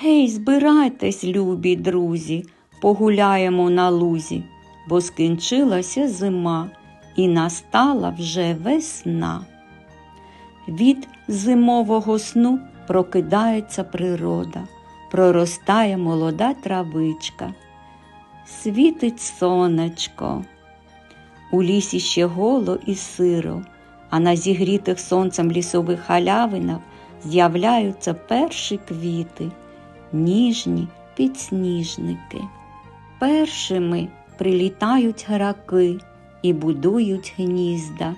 Гей, збирайтесь, любі друзі, погуляємо на лузі, бо скінчилася зима і настала вже весна. Від зимового сну прокидається природа, проростає молода травичка, світить сонечко. У лісі ще голо і сиро, а на зігрітих сонцем лісових халявинах з'являються перші квіти, ніжні підсніжники. Першими прилітають граки і будують гнізда.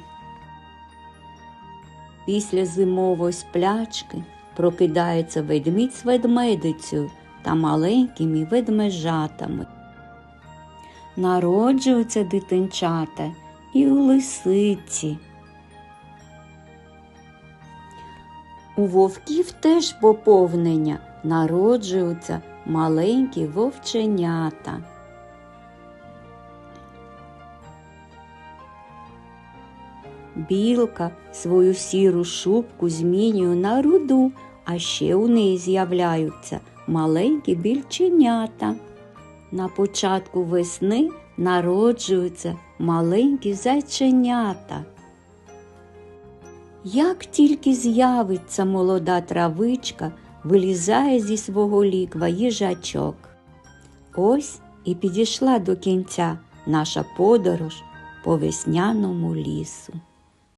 Після зимової сплячки прокидається ведмідь з ведмедицею та маленькими ведмежатами. Народжуються дитинчата і у лисиці. У вовків теж поповнення народжуються маленькі вовченята. Білка свою сіру шубку змінює на руду, а ще у неї з'являються маленькі більченята. На початку весни народжуються маленькі зайченята. Як тільки з'явиться молода травичка, вилізає зі свого ліква їжачок. Ось і підійшла до кінця наша подорож по весняному лісу.